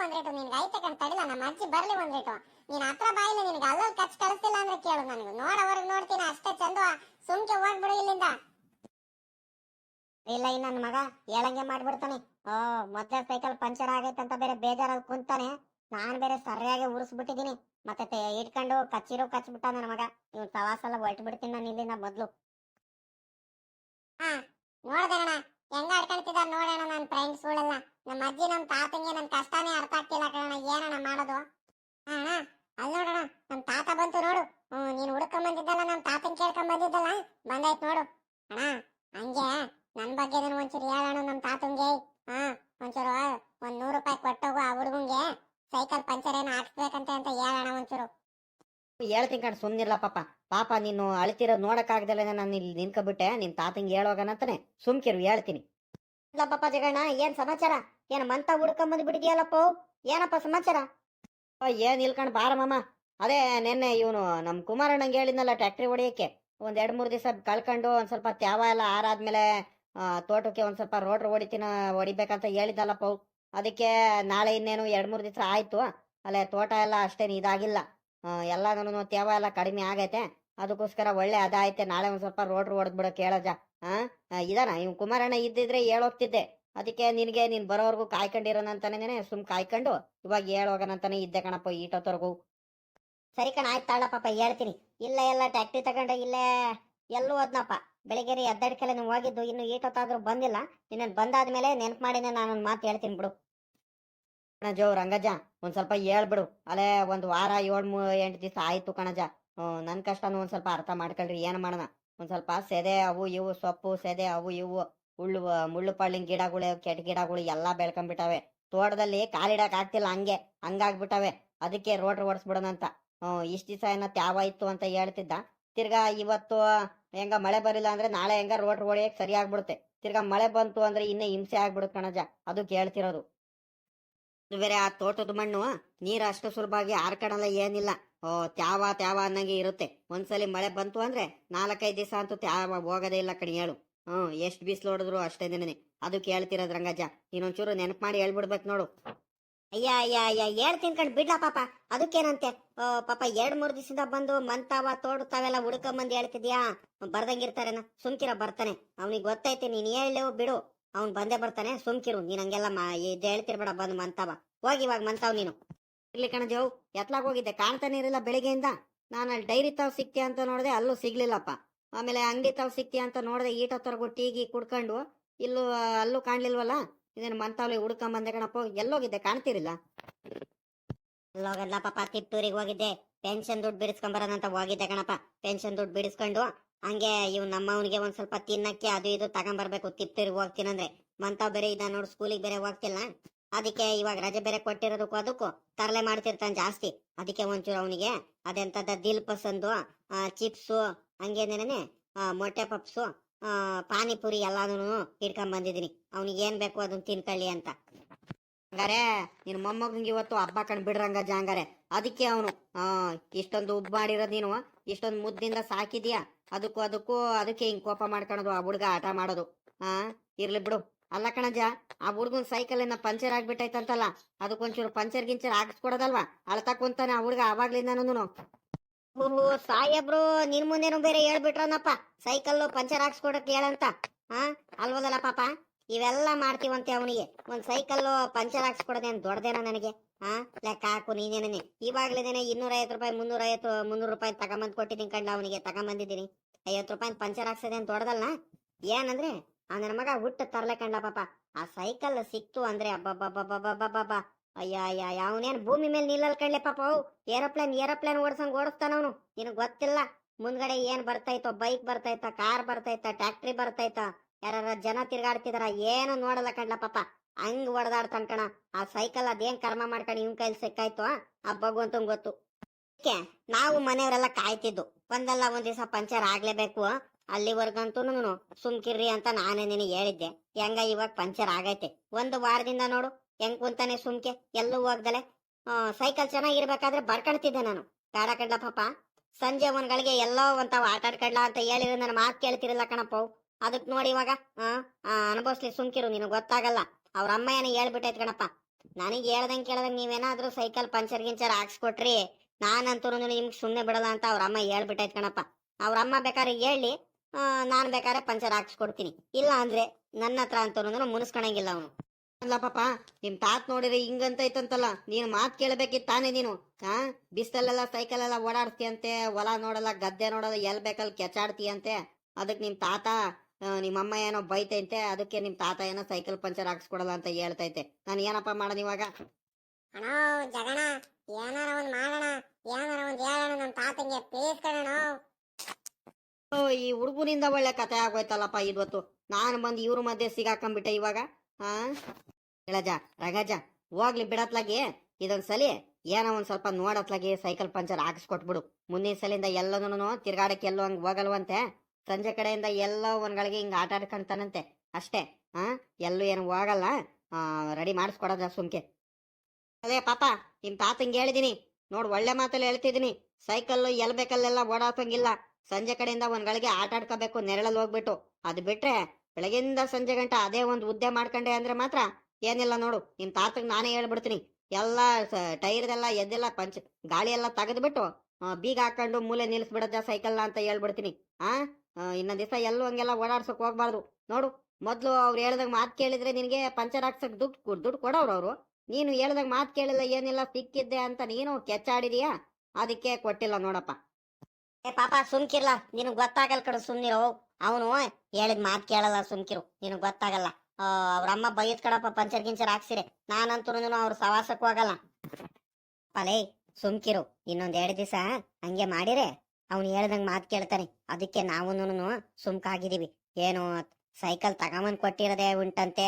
ಒಂದ್ ರೇಟು ನಿನ್ಗೆ ಐತೆ ಕಣ್ ತಡಿಲ್ಲ ನಮ್ಮ ಅಜ್ಜಿ ಬರ್ಲಿ ಒಂದ್ ರೇಟು ನೀನ್ ಹತ್ರ ಬಾಯಿಲ್ಲ ನಿನ್ಗೆ ಅಲ್ಲಲ್ಲಿ ಕಚ್ಚ ಕಳಿಸ್ತಿಲ್ಲ ಅಂದ್ರೆ ಕೇಳು ನನಗೆ. ನೋಡೋವರೆಗೆ ನೋಡ್ತೀನಿ, ಅಷ್ಟೇ ಚಂದ ಸುಮ್ಕೆ ಹೋಗ್ಬಿಡು ಇಲ್ಲಿಂದ. ಇಲ್ಲ ಈ ನನ್ನ ಮಗ, ಹೇಳಂಗೆ ಮಾಡ್ಬಿಡ್ತಾನೆ. ಓ, ಮೊದ್ಲೇ ಸೈಕಲ್ ಪಂಚರ್ ಆಗೈತೆ ಅಂತ ಬೇರೆ ಬೇಜಾರಲ್ಲಿ ಕುಂತಾನೆ. ನಾನ್ ಬೇರೆ ಸರಿಯಾಗಿ ಉರಿಸ್ಬಿಟ್ಟಿದೀನಿ. ಮತ್ತೆ ಇಟ್ಕೊಂಡು ಕಚ್ಚಿರೋ ಕಚ್ಬಿಟ್ಟ ನನ್ನ ಮಗ. ಇವ್ ಪ್ರವಾಸ ಎಲ್ಲ ಹೊರಟು ಬಿಡ್ತೀನಿ ನಾನು ಇಲ್ಲಿಂದ ಮೊದ್ಲು. ಹಾ ನೋಡ್ದಣ್ಣ ಹೆಂಗ ಆಡ್ಕೊಂತಿದ ನೋಡೋಣ ನನ್ನ ಫ್ರೆಂಡ್ಸ್ ಗಳೆಲ್ಲ. ನಮ್ಮ ಅಜ್ಜಿ, ನಮ್ಮ ತಾತಂಗೆ ನನ್ನ ಕಷ್ಟನೇ ಅರ್ಥ ಆಗ್ತಿಲ್ಲ ಕಣ ಏನಣ್ಣ ಮಾಡೋದು ಹಾ ಅಣ್ಣ ಅಲ್ಲಿ ನೋಡೋಣ ನಮ್ಮ ತಾತ ಬಂತು ನೋಡು ಹ್ಮ್ ನೀನ್ ಹುಡ್ಕೊಂಡ್ ಬಂದಿದ್ದಲ್ಲ ನಮ್ಮ ತಾತನ್ ಕೇಳ್ಕೊಂಡ್ ಬಂದಿದ್ದಲ್ಲ ಬಂದಾಯ್ತು ನೋಡು ಅಣ್ಣ ಹಂಗೆ ನನ್ ಬಗ್ಗೆ ಒಂಚೂರು ಹೇಳೋಣ ನಮ್ಮ ತಾತಂಗೆ ಹಾ ಒಂಚೂರು ಒಂದ್ ನೂರು ರೂಪಾಯಿ ಕೊಟ್ಟೋಗು ಆ ಹುಡುಗಂಗೆ ಸೈಕಲ್ ಪಂಚರ್ ಏನೋ ಹಾಕ್ಸ್ಬೇಕಂತೆ ಅಂತ ಹೇಳೋಣ ಒಂಚೂರು ಹೇಳ್ತೀನಿ ಕಣ್, ಸುಮ್ನಿರ್ಲ ಪಾಪ. ಪಾಪ, ನೀನು ಅಳ್ತಿರೋದು ನೋಡಕ್ಕಾಗ್ದಲ್ಲ ನಾನು ಇಲ್ಲಿ ನಿಂತ್ಕೊಬಿಟ್ಟೆ ನಿನ್ ತಾತಂಗೆ ಹೇಳೋಗನಂತಾನೆ ಸುಮ್ಕಿರು, ಹೇಳ್ತೀನಿ. ಇಲ್ಲ ಪಾಪ ಜಗಣ್ಣ ಏನ್ ಸಮಾಚಾರ? ಏನ್ ಮಂತ ಹುಡ್ಕೊಂಡ್ ಬಂದ್ಬಿಟ್ಟಿದ್ಯಲ್ಲಪ್ಪ ಏನಪ್ಪ ಸಮಾಚಾರ? ಏನ್ ಇಲ್ಕಂಡ್ ಬಾರ ಮಾಮ. ಅದೇ ನೆನ್ನೆ ಇವನು ನಮ್ ಕುಮಾರಣ್ಣಂಗೆ ಹೇಳಿದ್ನಲ್ಲ ಟ್ಯಾಕ್ಟ್ರಿ ಹೊಡಿಯಕ್ಕೆ. ಒಂದ್ ಎರಡ್ ಮೂರ್ ದಿವಸ ಕಳ್ಕೊಂಡು ಒಂದ್ ಸ್ವಲ್ಪ ತ್ಯಾವ ಎಲ್ಲ ಆರಾದ್ಮೇಲೆ ತೋಟಕ್ಕೆ ಒಂದ್ ಸ್ವಲ್ಪ ರೋಡ್ರ್ ಹೊಡಿತೀನ, ಹೊಡಿಬೇಕಂತ ಹೇಳಿದ್ದಲ್ಲಪ್ಪ. ಅದಕ್ಕೆ ನಾಳೆ ಇನ್ನೇನು ಎರಡ್ ಮೂರ್ ದಿವಸ ಆಯ್ತು. ಅಲ್ಲೇ ತೋಟ ಎಲ್ಲ ಅಷ್ಟೇನು ಇದಾಗಿಲ್ಲ. ಎಲ್ಲ ನಾನು ತೇವ ಎಲ್ಲ ಕಡಿಮೆ ಆಗೈತೆ. ಅದಕ್ಕೋಸ್ಕರ ಒಳ್ಳೆ ಅದಾಯ್ತೆ. ನಾಳೆ ಒಂದ್ ಸ್ವಲ್ಪ ರೋಡ್ ರೋಡ್ರ್ ಹೊಡೆದ್ಬಿಡ ಕೇಳಜ. ಹಾ ಇದಾನ? ಇವ್ ಕುಮಾರಣ್ಣ ಇದ್ದಿದ್ರೆ ಹೇಳೋಗ್ತಿದ್ದೆ ಅದಕ್ಕೆ ನಿನ್ಗೆ ನೀನ್ ಬರೋವರೆಗೂ ಕಾಯ್ಕೊಂಡಿರೋನಂತಾನೆ ಸುಮ್ ಕಾಯ್ಕೊಂಡು ಇವಾಗ ಹೇಳೋಗನಂತಾನೆ ಇದ್ದೆ ಕಣಪ್ಪ ಈಟೋತ್ವರೆಗೂ ಸರಿ ಕಣ, ಆಯ್ತು ತಾಳಪ್ಪ ಹೇಳ್ತೀನಿ. ಇಲ್ಲ ಎಲ್ಲ ಟ್ಯಾಕ್ಟ್ರಿ ತಗೊಂಡು ಇಲ್ಲೇ ಎಲ್ಲೂ ಹೋದ್ನಪ್ಪ. ಬೆಳಿಗ್ಗೆ ಎದ್ದಡಿಕೆಲ್ಲ ನೀವು ಹೋಗಿದ್ದು. ಇನ್ನು ಈಟೊತ್ತಾದ್ರೂ ಬಂದಿಲ್ಲ. ನಿನ್ನ ಬಂದಾದ್ಮೇಲೆ ನೆನ್ಪು ಮಾಡಿನೇ ನಾನೊಂದು ಮಾತು ಹೇಳ್ತೀನಿ ಬಿಡು. ಕಣಜ ರಂಗಜ್ಜ, ಒಂದ್ ಸ್ವಲ್ಪ ಹೇಳ್ಬಿಡು. ಅಲ್ಲೇ ಒಂದ್ ವಾರ ಏಳ್ ಮೂ ಎಂಟು ದಿವಸ ಆಯ್ತು ಕಣಜ ನನ್ ಕಷ್ಟನು ಒಂದ್ ಸ್ವಲ್ಪ ಅರ್ಥ ಮಾಡ್ಕೊಳ್ರಿ, ಏನ್ ಮಾಡೋಣ? ಒಂದ್ ಸ್ವಲ್ಪ ಸೆದೆ ಅವು ಇವು, ಸೊಪ್ಪು, ಸೆದೆ ಅವು ಇವು ಹುಳ್ಳು ಮುಳ್ಳು ಪಳ್ಳಿನ ಗಿಡಗಳು, ಕೆಟ್ಟ ಗಿಡಗಳು ಎಲ್ಲಾ ಬೆಳ್ಕೊಂಡ್ಬಿಟ್ಟವೆ ತೋಟದಲ್ಲಿ ಕಾಲಿಡಕ್ ಆಗ್ತಿಲ್ಲ ಹಂಗೆ, ಹಂಗಾಗ್ಬಿಟ್ಟವೆ. ಅದಕ್ಕೆ ರೋಡ್ರ್ ಓಡಿಸ್ಬಿಡೋಣಂತ ಹ್ಮ್, ಇಷ್ಟ ದಿವಸ ಏನೋ ತ್ಯಾವ ಇತ್ತು ಅಂತ ಹೇಳ್ತಿದ್ದ. ತಿರ್ಗಾ ಇವತ್ತು ಹೆಂಗ ಮಳೆ ಬರಿಲ್ಲ ಅಂದ್ರೆ ನಾಳೆ ಹೆಂಗ ರೋಡ್ ಓಡಿಯಕ್ಕೆ ಸರಿ ಆಗ್ಬಿಡುತ್ತೆ. ತಿರ್ಗಾ ಮಳೆ ಬಂತು ಅಂದ್ರೆ ಇನ್ನೇ ಹಿಂಸೆ ಆಗ್ಬಿಡುತ್ತೆ ಕಣಜ ಅದು ಕೇಳ್ತಿರೋದು. ಬೇರೆ ಆ ತೋಟದ ಮಣ್ಣು? ನೀರ್ ಅಷ್ಟು ಸುಲಭವಾಗಿ ಆರ್ಕಣಲ್ಲ, ಏನಿಲ್ಲ. ಓ, ತ್ಯಾವ ತ್ಯಾವ ಅನ್ನಂಗೆ ಇರುತ್ತೆ. ಒಂದ್ಸಲಿ ಮಳೆ ಬಂತು ಅಂದ್ರೆ ನಾಲ್ಕೈದು ದಿವಸ ಅಂತೂ ತ್ಯಾವ ಹೋಗೋದೇ ಇಲ್ಲ ಕಣಿ ಹೇಳು. ಹ್ಮ್ ಎಷ್ಟ್ ಬಿಸಿಲು ಹೊಡೆದ್ರು ಅಷ್ಟೇ ದಿನನೇ. ಅದು ಕೇಳ್ತಿರೋದ್ ರಂಗಜ್ಜ. ನೀನೊಂಚೂರು ನೆನಪು ಮಾಡಿ ಹೇಳ್ಬಿಡ್ಬೇಕು ನೋಡು. ಅಯ್ಯ ಅಯ್ಯ ಅಯ್ಯ, ಹೇಳ್ತೀನಿ ಕಣ್, ಬಿಡ್ಲಾ ಪಾಪ. ಅದಕ್ಕೇನಂತೆ? ಪಾಪ ಎರಡ್ ಮೂರ್ ದಿವಸದಿಂದ ಬಂದು ಮಂತಾವ, ತೋಡು ತಾವೆಲ್ಲ ಹುಡ್ಕೊಂಬಂದು ಹೇಳ್ತಿದ್ಯಾ? ಬರ್ದಂಗಿರ್ತಾರೇನ ಸುಮ್ಕಿರ ಬರ್ತಾನೆ. ಅವ್ನಿಗೆ ಗೊತ್ತೈತೆ ನೀನ್ ಹೇಳು ಬಿಡು. ಅವ್ನ್ ಬಂದೇ ಬರ್ತಾನೆ, ಸುಮ್ಕಿರು, ನೀನ್ ಹಂಗೆಲ್ಲ ಇದು ಹೇಳ್ತಿರ್ಬೇಡ, ಬಂದು ಮಂತಾವ. ಹೋಗಿ ಇವಾಗ ಮಂತಾವ್ ನೀನು. ಇರ್ಲಿ ಕಣದೇವ್ ಎತ್ಲಾಗ್ ಹೋಗಿದ್ದೆ. ಕಾಣ್ತಾನೆ ಇರಲಿಲ್ಲ ಬೆಳಿಗ್ಗೆಯಿಂದ. ನಾನು ಅಲ್ಲಿ ಡೈರಿ ತಾವ್ ಸಿಕ್ತಿ ಅಂತ ನೋಡಿದೆ, ಅಲ್ಲೂ ಸಿಗ್ಲಿಲ್ಲಪ್ಪ. ಆಮೇಲೆ ಅಂಗಡಿ ತಾವ್ ಸಿಕ್ತಿ ಅಂತ ನೋಡಿದೆ, ಈಟ ತರಗು ಟೀಗಿ ಕುಡ್ಕೊಂಡು, ಇಲ್ಲೂ, ಅಲ್ಲೂ ಕಾಣ್ಲಿಲ್ವಲ್ಲ? ಇದೇನು ಮಂತಾವ್ಲಿ ಹುಡ್ಕೊಂಬಂದೆ ಕಣಪ್ಪ, ಎಲ್ಲೋಗಿದ್ದೆ ಕಾಣ್ತಿರಿಲ್ಲ ಎಲ್ಲೋಗಲ್ಲ ಪಾಪ ತಿಪ್ಪೂರಿಗೆ ಹೋಗಿದ್ದೆ. ಪೆನ್ಷನ್ ದುಡ್ಡು ಬಿಡಿಸ್ಕೊಂಬರೋದಂತ ಹೋಗಿದ್ದೆ ಕಣಪ್ಪ. ಪೆನ್ಷನ್ ದುಡ್ಡು ಬಿಡಿಸ್ಕೊಂಡು ಹಂಗೆ ಇವ್ ನಮ್ಮವನಿಗೆ ಒಂದ್ ಸ್ವಲ್ಪ ತಿನ್ನಕ್ಕೆ ಅದು ಇದು ತಗೊಂಬರ್ಬೇಕು ಹೋಗ್ತೀನಿ ಹೋಗ್ತೀನಂದ್ರೆ ಮಂತಾವ್ ಬೇರೆ ಇದ ನೋಡ್ ಸ್ಕೂಲಿಗೆ ಬೇರೆ ಹೋಗ್ತಿಲ್ಲ. ಅದಕ್ಕೆ ಇವಾಗ ರಜೆ ಬೇರೆ ಕೊಟ್ಟಿರೋದಕ್ಕೂ ಅದಕ್ಕೂ ತರಲೆ ಮಾಡ್ತಿರ್ತಾನೆ ಜಾಸ್ತಿ. ಅದಕ್ಕೆ ಒಂಚೂರು ಅವನಿಗೆ ಅದೆಂತದ ದಿಲ್ ಪಸಂದು ಚಿಪ್ಸು ಹಂಗೇನೇನೆ ಮೊಟ್ಟೆ ಪಪ್ಸು ಪಾನಿಪುರಿ ಎಲ್ಲಾನು ಇಟ್ಕೊಂಡ್ ಬಂದಿದೀನಿ ಅವ್ನಿಗೆ ಏನ್ ಬೇಕು ಅದನ್ನ ತಿನ್ಕೊಳ್ಳಿ ಅಂತ. ಹಂಗಾರೆ ನಿನ್ ಮೊಮ್ಮಗಂಗೆ ಇವತ್ತು ಹಬ್ಬ ಕಂಡ್ ಬಿಡ್ರಂಗ ಜಾಂಗಾರೆ. ಅದಕ್ಕೆ ಅವನು ಇಷ್ಟೊಂದು ಉಬ್ಬ ಮಾಡಿರೋದ್ ನೀನು. ಇಷ್ಟೊಂದು ಮುದ್ದಿಂದ ಸಾಕಿದ್ಯಾ? ಅದಕ್ಕೂ ಅದಕ್ಕೂ ಅದಕ್ಕೆ ಹಿಂಗ್ ಕೋಪ ಮಾಡ್ಕೊಳೋದು ಆ ಹುಡ್ಗ ಆಟ ಮಾಡೋದು. ಆ? ಇರ್ಲಿ ಬಿಡು. ಅಲ್ಲ ಕಣಜ, ಆ ಹುಡ್ಗನ್ ಸೈಕಲ್ ಏನ ಪಂಚರ್ ಆಗ್ಬಿಟ್ಟೈತಂತಲ್ಲ, ಅದಕ್ಕೊಂಚೂರು ಪಂಚರ್ ಗಿಂಚರ್ ಹಾಕಿಸ್ಕೊಡೋದಲ್ವಾ? ಅಳ್ತಾ ಕುಂತಾನೆ ಆ ಹುಡ್ಗ ಓಹೋ ಸಾಹೇಬ್ರು ನಿನ್ ಮುಂದೇನು ಬೇರೆ ಹೇಳ್ಬಿಟ್ರನಪ್ಪ. Cycle puncture ಹಾಕ್ಸ್ಕೊಡಕ್ ಹೇಳಂತ. ಹಾ ಅಲ್ವದಲ್ಲ ಪಾಪ? ಇವೆಲ್ಲ ಮಾಡ್ತೀವಂತೆ ಅವನಿಗೆ. ಒಂದ್ ಸೈಕಲ್ ಪಂಚರ್ ಹಾಕ್ಸ್ಕೊಡೋದೇನ್ ದೊಡ್ಡದೇನ ನನಗೆ? ಹಾ? ಲೆಕ್ಕ ಹಾಕು ನೀನೇನೆ. ಇವಾಗ್ಲೇನೆ ಇನ್ನೂರ ಐವತ್ತು ರೂಪಾಯಿ ಮುನ್ನೂರ ಐವತ್ತು ಮುನ್ನೂರು ರೂಪಾಯಿ ತಗೊಂಬಂದ್ ಕೊಟ್ಟಿದ್ದೀನಿ ಕಂಡ ಅವನಿಗೆ ತಗೊಂಬಂದಿದ್ದೀನಿ. ಐವತ್ತು ರೂಪಾಯಿ ಪಂಚರ್ ಹಾಕ್ಸದೆ ಅಂತ ಹೊಡೆದಲ್ಲ ಏನಂದ್ರೆ ನನ್ನ ಮಗ ಹುಟ್ಟು ತರ್ಲೆ ಕಂಡ ಪಾಪ. ಆ ಸೈಕಲ್ ಸಿಕ್ತು ಅಂದ್ರೆ ಅಬ್ಬಬ್ಬಬ್ಬಬ್ಬಬ್ಬಬ್ಬ ಅಯ್ಯ ಅಯ್ಯ ಅವನೇನ್ ಭೂಮಿ ಮೇಲೆ ನಿಲ್ಲಲ್ ಕಂಡ್ಲೆ ಪಾಪ ಅವು. ಏರೋಪ್ಲೇನ್ ಏರೋಪ್ಲೇನ್ ಓಡಿಸಂಗ್ ಓಡಿಸ್ತಾನವನು ನಿನಗ್ ಗೊತ್ತಿಲ್ಲ? ಮುಂದ್ಗಡೆ ಏನ್ ಬರ್ತೈತೋ ಬೈಕ್ ಬರ್ತೈತ ಕಾರ್ ಬರ್ತೈತ ಟ್ಯಾಕ್ಟ್ರಿ ಬರ್ತೈತ ಯಾರ ಜನ ತಿರ್ಗಾಡ್ತಿದಾರ, ಏನು ನೋಡಲ್ಲ ಕಂಡ್ಲ ಪಾಪ. ಹಂಗ್ ಹೊಡೆದಾಡ್ತಾನ ಕಣ ಆ ಸೈಕಲ್ ಅದೇನ್ ಕರ್ಮ ಮಾಡ್ಕೊಂಡು ಇವ್ ಕೈಲಿ ಸಿಕ್ಕಾಯ್ತು, ಆ? ಭಗವಂತ ಗೊತ್ತು. ನಾವು ಮನೆಯವರೆಲ್ಲ ಕಾಯ್ತಿದ್ದು. ಒಂದಲ್ಲ ಒಂದ್ ದಿವಸ ಪಂಚರ್ ಆಗ್ಲೇಬೇಕು, ಅಲ್ಲಿವರ್ಗಂತೂ ಸುಮ್ಕಿರ್ರಿ ಅಂತ ನಾನೇ ನಿನಗೆ ಹೇಳಿದ್ದೆ. ಹೆಂಗ ಇವಾಗ ಪಂಚರ್ ಆಗೈತೆ? ಒಂದು ವಾರದಿಂದ ನೋಡು, ಹೆಂಗ್ ಕುಂತಾನೆ ಸುಮ್ಕೆ, ಎಲ್ಲೂ ಹೋಗ್ದಲೆ. ಸೈಕಲ್ ಚೆನ್ನಾಗಿರ್ಬೇಕಾದ್ರೆ ಬರ್ಕಣ್ತಿದ್ದೆ ನಾನು. ಬೇಡ ಕಡ್ಲ ಪಾಪ. ಸಂಜೆ ಒಂದ್ಗಳಿಗೆ ಎಲ್ಲೋ ಒಂತಾವ್ ಆಟ ಆಡ್ಕಡ್ಲ ಅಂತ ಹೇಳಿದ್ರೆ ನನ್ನ ಮಾತು ಕೇಳ್ತಿರಲ್ಲ ಕಣಪ್ಪ. ಅದಕ್ ನೋಡಿ ಇವಾಗ ಅನುಭವಿಸ್ಲಿ ಸುಮ್ಕಿರು, ನಿನಗೆ ಗೊತ್ತಾಗಲ್ಲ. ಅವ್ರ ಅಮ್ಮ ಏನೋ ಹೇಳ್ಬಿಟ್ಟೈತ್ ಕಣಪ್ಪ. ನನಗೆ ಹೇಳ್ದಂಗೆ ಕೇಳ್ದಂಗೆ ನೀವೇನಾದ್ರೂ ಸೈಕಲ್ ಪಂಚರ್ ಗಿಂಚರ್ ಹಾಕ್ಸ್ಕೊಟ್ರಿ ನಾನಂತೂ ನಿಮ್ಗೆ ಸುಮ್ಮನೆ ಬಿಡಲ್ಲ ಅಂತ ಅವ್ರ ಅಮ್ಮ ಹೇಳ್ಬಿಟ್ಟೈತ್ ಕಣಪ್ಪ. ಅವ್ರ ಅಮ್ಮ ಬೇಕಾದ್ರೆ ಹೇಳಿ ನಾನು ಬೇಕಾದ್ರೆ ಪಂಚರ್ ಹಾಕ್ಸ್ಕೊಡ್ತೀನಿ. ಇಲ್ಲ ಅಂದ್ರೆ ನನ್ನ ಹತ್ರ ಅಂತೂ ಮುನಿಸ್ಕೊಳಂಗಿಲ್ಲ ಅವನು. ಅಲ್ಲ ಪಾಪ, ನಿಮ್ ತಾತ್ ನೋಡಿದ್ರೆ ಹಿಂಗಂತ ಐತಂತಲ್ಲ ನೀನು ಮಾತ್ ಕೇಳಬೇಕಿತ್ತು ತಾನೇ ನೀನು. ಹಾ ಬಿಸಿಲಲ್ಲೆಲ್ಲ ಸೈಕಲ್ ಎಲ್ಲ ಓಡಾಡ್ತೀಯಂತೆ, ಹೊಲ ನೋಡಲ್ಲ, ಗದ್ದೆ ನೋಡಲ್ಲ, ಎಲ್ ಬೇಕಲ್ಲಿ ಕೆಚಾಡ್ತೀಯಂತೆ ಅದಕ್ಕೆ ನಿಮ್ ತಾತ ಆ, ನಿಮ್ ಅಮ್ಮ ಏನೋ ಬೈತೈತೆ ಅದಕ್ಕೆ ನಿಮ್ ತಾತ ಏನೋ ಸೈಕಲ್ ಪಂಚರ್ ಹಾಕ್ಸ್ಕೊಡಲ್ಲ ಅಂತ ಹೇಳ್ತೈತೆ. ನಾನು ಏನಪ್ಪ ಮಾಡೋದು ಇವಾಗ? ಅಣ್ಣ ಜಗಣ ಏನಾರ ಒಂದ್ ಮಾಡೋಣ ಏನಾರ ಒಂದ್ ಹೇಳೋಣ ನಮ್ ತಾತಂಗೆ ಪ್ಲೀಸ್ ಓ ಈ ಹುಡುಗನಿಂದ ಒಳ್ಳೆ ಕತೆ ಆಗೋಯ್ತಲ್ಲಪ್ಪ ಇವತ್ತು. ನಾನು ಬಂದು ಇವ್ರ ಮಧ್ಯೆ ಸಿಗಾಕೊಂಡ್ಬಿಟ್ಟೆ ಇವಾಗ. ಹಾ ಹೇಳಜ ರಗಜ ಹೋಗ್ಲಿ ಬಿಡತ್ಲಾಗೆ. ಇದೊಂದ್ ಸಲಿ ಏನೋ ಒಂದ್ ಸ್ವಲ್ಪ ನೋಡತ್ಲಾಗೆ ಸೈಕಲ್ ಪಂಚರ್ ಹಾಕಿಸ್ಕೊಟ್ಬಿಡು. ಮುಂದಿನ ಸಲಿಂದ ಎಲ್ಲನೂ ತಿರ್ಗಾಡಕ್ಕೆ ಎಲ್ಲೋ ಹಂಗ್ ಹೋಗಲ್ವಂತೆ. ಸಂಜೆ ಕಡೆಯಿಂದ ಎಲ್ಲೋ ಒಂದ್ಗಳಿಗೆ ಹಿಂಗ್ ಆಟ ಆಡ್ಕೊಂತಾನಂತೆ. ಅಷ್ಟೇ ಹಾ ಎಲ್ಲೂ ಏನು ಹೋಗಲ್ಲ. ರೆಡಿ ಮಾಡಿಸ್ಕೊಡೋದ ಸುಮ್ಕೆ. ಅದೇ ಪಾಪ ನಿಮ್ ತಾತಂಗೆ ಹೇಳಿದೀನಿ. ನೋಡ್ ಒಳ್ಳೆ ಮಾತಲ್ಲಿ ಹೇಳ್ತಿದ್ದೀನಿ ಸೈಕಲ್ ಎಲ್ ಬೇಕಲ್ಲೆಲ್ಲ ಓಡಾಕಂಗಿಲ್ಲ ಸಂಜೆ ಕಡೆಯಿಂದ ಒಂದ್ಗಳಿಗೆ ಆಟ ಆಡ್ಕೋಬೇಕು ನೆರಳಲ್ಲಿ ಹೋಗ್ಬಿಟ್ಟು. ಅದು ಬಿಟ್ರೆ ಬೆಳಗಿಂದ ಸಂಜೆ ಗಂಟ ಅದೇ ಒಂದು ಉದ್ದೆ ಮಾಡ್ಕೊಂಡೆ ಅಂದ್ರೆ ಮಾತ್ರ ಏನಿಲ್ಲ ನೋಡು. ನಿಮ್ ತಾತಗೆ ನಾನೇ ಹೇಳ್ಬಿಡ್ತೀನಿ. ಎಲ್ಲ ಟೈರ್ದೆಲ್ಲ ಎದ್ದೆಲ್ಲ ಪಂಚ್ ಗಾಳಿ ಎಲ್ಲ ತೆಗೆದ್ಬಿಟ್ಟು ಬೀಗ ಹಾಕೊಂಡು ಮೂಲೆ ನಿಲ್ಲಿಸ್ಬಿಡದ ಸೈಕಲ್ನ ಅಂತ ಹೇಳ್ಬಿಡ್ತೀನಿ. ಆ, ಇನ್ನೊಂದ್ ದಿವಸ ಎಲ್ಲೂ ಹಂಗೆಲ್ಲ ಓಡಾಡ್ಸಕ್ ಹೋಗ್ಬಾರ್ದು. ನೋಡು, ಮೊದ್ಲು ಅವ್ರು ಹೇಳ್ದಾಗ ಮಾತು ಕೇಳಿದ್ರೆ ನಿನಗೆ ಪಂಚರ್ ಹಾಕ್ಸಕ್ ದುಡ್ಡು ದುಡ್ಡು ಕೊಡೋರು ಅವರು. ನೀನು ಹೇಳ್ದಾಗ ಮಾತು ಕೇಳಿಲ್ಲ ಏನಿಲ್ಲ, ಸಿಕ್ಕಿದ್ದೆ ಅಂತ ನೀನು ಕೆಚ್ಚಾಡಿದೀಯಾ? ಅದಕ್ಕೆ ಕೊಟ್ಟಿಲ್ಲ ನೋಡಪ್ಪ. ಏ ಪಾಪ, ಸುಮ್ಕಿರ್ಲ. ನಿನಗ್ ಗೊತ್ತಾಗಲ್ ಕಡೆ, ಸುಮ್ನಿರು. ಅವನು ಹೇಳಿದ ಮಾತ್ ಕೇಳಲ್ಲ, ಸುಮ್ಕಿರು. ನಿನ್ಗ್ ಗೊತ್ತಾಗಲ್ಲ. ಅವ್ರ ಅಮ್ಮ ಬೈದ್ ಕಡಪ್ಪ, ಪಂಚರ್ ಗಿಂಚರ್ ಹಾಕ್ಸಿರಿ ನಾನಂತೂ ಅವ್ರ ಸವಾಸಕ್ ಹೋಗಲ್ಲ. ಪಲೇ ಸುಮ್ಕಿರು. ಇನ್ನೊಂದ್ ಎರಡ್ ದಿವಸ ಹಂಗೆ ಮಾಡಿರೆ. ಅವ್ನು ಹೇಳ್ದಂಗೆ ಮಾತು ಕೇಳ್ತಾನೆ ಅದಕ್ಕೆ ನಾವು ಸುಮ್ಕಾಗಿದೀವಿ ಏನು ಸೈಕಲ್ ತಗೊಂಬಂದ್ ಕೊಟ್ಟಿರೋದೇ ಉಂಟಂತೆ.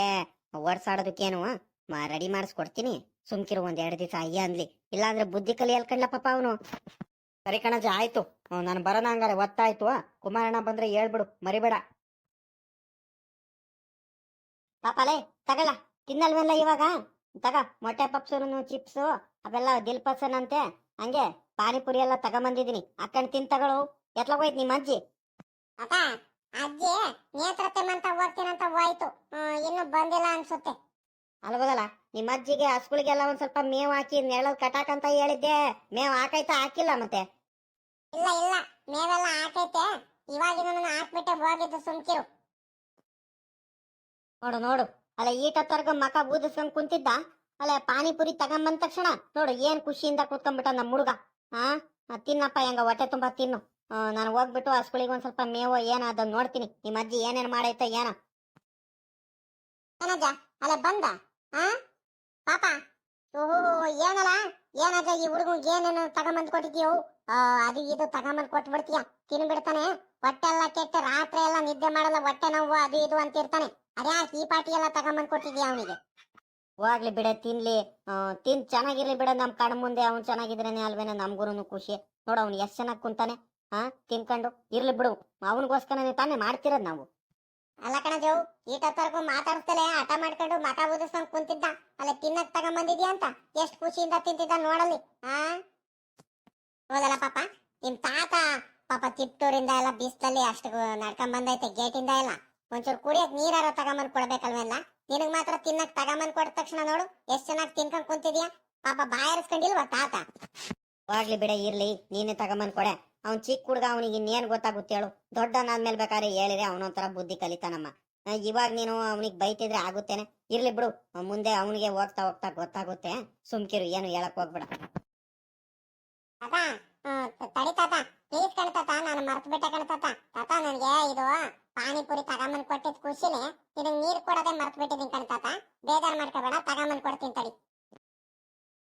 ಓಡ್ಸಾಡೋದಕ್ಕೇನು ರೆಡಿ ಮಾಡಿಸ್ಕೊಡ್ತೀನಿ. ಸುಮ್ಕಿರು ಒಂದ್ ಎರಡು ದಿವಸ ಅಯ್ಯ ಅನ್ಲಿ ಇಲ್ಲಾಂದ್ರೆ ಬುದ್ಧಿ ಕಲಿ ಹೇಳ್ಕಂಡ್ಲ ಪಾಪ ಅವನು. ಸರಿ ಕಣಜ ಆಯ್ತು. ನಾನು ಬರೋಣ ಹಂಗಾರೆ. ಒತ್ತಾಯ್ತು. ಕುಮಾರಣ್ಣ ಬಂದ್ರೆ ಹೇಳ್ಬಿಡು. ಮರಿಬೇಡ. ಪಾಪಲೇ, ತಗಲ್ಲ. ತಿನ್ನಲ್ವಲ್ಲ ಇವಾಗ? ತಗ, ಮೊಟ್ಟೆ ಪಪ್ಸು ಚಿಪ್ಸು, ಅವೆಲ್ಲ ದಿಲ್ಪಸನ್ ಅಂತೆ. ಹಂಗೆ. ಪಾನಿಪುರಿ ಎಲ್ಲ ತಗೊಂಬಂದಿದೀನಿ ಅಕ್ಕಣ್ ತಿನ್ ತಗೊಳು. ಎತ್ಲ ಹೋಯ್ತು ನಿಮ್ಮ ಅಜ್ಜಿ. ಅಪ್ಪ ಅಜ್ಜಿ ನೇತ್ರತೆ ಅಂತ ಹೋಗ್ತೀನಂತ ಹೋಯ್ತು ಇನ್ನು ಬಂದಿಲ್ಲ ಅನ್ಸುತ್ತೆ. ಅಲ್ಬೋದಲ್ಲ ನಿಮ್ಮ ಅಜ್ಜಿಗೆ ಹಸುಗಳಿಗೆಲ್ಲ ಒಂದ್ ಸ್ವಲ್ಪ ಮೇವ್ ಹಾಕಿ ನೆರಳಲ್ ಕಟಾಕ್ ಅಂತ ಹೇಳಿದ್ದೆ. ಮೇವ್ ಹಾಕೈತ ಹಾಕಿಲ್ಲ ಮತ್ತೆ? ಇಲ್ಲ ಇಲ್ಲ ಮೇವೆಲ್ಲ ಹಾಕೈತೆ ಇವಾಗಿನ ಹಾಕ್ಬಿಟ್ಟೆ ಹೋಗಿದ್ದು ಸುಮ್ಕಿರು. ನೋಡು ನೋಡು. ಅಲ್ಲ ತರ್ಗ ಮಕ ಬೂದಿಸ್ಕೊಂಡ್ ಕುಂತಿದ್ದ? ಅಲ್ಲ ಪಾನಿಪುರಿ ತಗೊಂಬಂದ ತಕ್ಷಣ ನೋಡು ಏನ್ ಖುಷಿಯಿಂದ ಕೂತ್ಕೊಂಡ್ಬಿಟ್ಟ ನಮ್ಮ ಹುಡುಗ. ಆ, ತಿನ್ನಪ್ಪ ಹೆಂಗ ಹೊಟ್ಟೆ ತುಂಬಾ ತಿನ್ನು. ನಾನು ಹೋಗ್ಬಿಟ್ಟು ಹಸ್ಗಳಿಗೆ ಒಂದ್ ಸ್ವಲ್ಪ ಮೇವು ಏನ ಅದನ್ನ ನೋಡ್ತೀನಿ. ನಿಮ್ಮ ಅಜ್ಜಿ ಏನೇನ್ ಮಾಡೈತ ಏನೋ. ಏನಜ್ಜ? ಅಲ್ಲ ಬಂದ? ಹಾ ಪಾಪ? ಓಹೋ ಏನಲ್ಲ? ಏನಜ್ಜ ಈ ಹುಡುಗ ಏನೇನು ತಗೊಂಬಂದ್ ಕೊಟ್ಟಿದ್ಯೋ? ಅದು ಇದು ತಗೊಂಬಂದ್ ಕೊಟ್ಬಿಡ್ತೀಯ. ತಿನ್ಬಿಡ್ತಾನೆ. ಹೊಟ್ಟೆ ಎಲ್ಲ ಕೆಟ್ಟ ರಾತ್ರಿ ಎಲ್ಲ ನಿದ್ದೆ ಮಾಡಲ್ಲ ಹೊಟ್ಟೆ ನೋವು ಅದು ಇದು ಅಂತ ಇರ್ತಾನೆ ಅದ್ಯಾಕೆ ಈ ಪಾಟಿ ಎಲ್ಲ ತಗೊಂಬಂದ್ ಕೊಟ್ಟಿದ್ಯಾ ಅವನಿಗೆ? ಹೋಗ್ಲಿ ಬಿಡ, ತಿನ್ಲಿ. ತಿನ್, ಚೆನ್ನಾಗಿರ್ಲಿ ಬಿಡ, ನಮ್ ಕಣ್ ಮುಂದೆ ಅವ್ನು ಚೆನ್ನಾಗಿದ್ರೇನೆ ಅಲ್ವೇನೆ ನಮ್ಗುನು ಖುಷಿ. ನೋಡು, ಅವ್ನು ಎಷ್ಟು ಚೆನ್ನಾಗಿ ಕುಂತಾನೆ ಹಾ ತಿನ್ಕೊಂಡು. ಇರ್ಲಿ ಬಿಡು, ಅವನಿಗೋಸ್ಕರನೇ ತಾನೇ ಮಾಡ್ತಿರೋದು ನಾವು. ಅಲ್ಲ ಕಣ ಈ ಈಟತ್ತವರೆಗೂ ಮಾತಾಡ್ತಲೇ ಹಠ ಮಾಡ್ಕೊಂಡು ಮಠ ಊದಿಸ್ಕೊಂಡ್ ಕುಂತಿದ್ದ. ಅಲ್ಲ ತಿನ್ನಕ್ ತಗೊಂಬಂದಿದ್ಯಾ ಅಂತ? ಎಷ್ಟ್ ಖುಷಿಯಿಂದ ತಿಂತಿದ್ದ ನೋಡಲಿ ಆ? ಹೋದಲ್ಲ ಪಾಪ, ನಿಮ್ ತಾತ ಪಾಪ ತಿಪ್ಟೂರಿಂದ ಎಲ್ಲ ಬಿಸ್ಲಲ್ಲಿ ಅಷ್ಟು ನಡ್ಕೊಂಡ್ ಬಂದೈತೆ ಗೇಟಿಂದ ಎಲ್ಲ. ಒಂಚೂರು ಕುಡಿಯಕ್ ನೀರಾರ ತಗೊಂಬಂದ್ ಕೊಡ್ಬೇಕಲ್ವೆಲ್ಲ? ನಿನಗ್ ಮಾತ್ರ ತಿನ್ನಕ್ ತಗೊಂಬಂದ್ ಕೊಟ್ಟ ತಕ್ಷಣ ನೋಡು ಎಷ್ಟ್ ಚೆನ್ನಾಗಿ ತಿನ್ಕೊಂಡ್ ಕುಂತಿದ್ಯಾ? ಪಾಪ ಬಾಯರ್ಸ್ಕೊಂಡಿಲ್ವಾ ತಾತ? ಹೋಗ್ಲಿ ಬಿಡ ಇರ್ಲಿ ನೀನೆ ತಗೊಂಬಂದ್ ಕೊಡೆ. ಅವ್ನ್ ಚಿಕ್ಕ ಹುಡ್ಗ ಅವನಿಗೆ ಇನ್ನೇನ್ ಗೊತ್ತಾಗುತ್ತೆ ಹೇಳು. ದೊಡ್ಡನಾದ್ಮೇಲೆ ಬೇಕಾದ್ರೆ ಹೇಳಿದ್ರೆ ಅವನೊಂಥರ ಬುದ್ಧಿ ಕಲಿತಾನಮ್ಮ. ಇವಾಗ ನೀನು ಅವನಿಗೆ ಬೈತಿದ್ರೆ ಆಗುತ್ತೇನೆ. ಇರ್ಲಿ ಬಿಡು ಮುಂದೆ ಅವನಿಗೆ ಹೋಗ್ತಾ ಹೋಗ್ತಾ ಗೊತ್ತಾಗುತ್ತೆ. ಸುಮ್ಕಿರು ಏನು ಹೇಳಕ್ ಹೋಗ್ಬಿಡ. ತಡಿ ತಾತ ಪ್ಲೀಸ್ ಕಣ ತಾತ ನಾನು ಮರ್ತು ಬಿಟ್ಟೆ ಕಣ್ ತಾತ ತಾತ ನನಗೆ ಇದು ಪಾನಿಪುರಿ ತಗೊಂಬಂದ್ ಕೊಟ್ಟಿದ್ ಖುಷಿನೇ ಇದನ್ನ ನೀರ್ ಕೊಡೋದೇ ಮರ್ತು ಬಿಟ್ಟಿದ್ದೀನಿ ಕಣ್ ತಾತ ಬೇಜಾರ್ ಮಾಡ್ಕೋಬೇಡ, ತಗೊಂಬಂದ್ ಕೊಡ್ತೀನಿ ತಡಿ.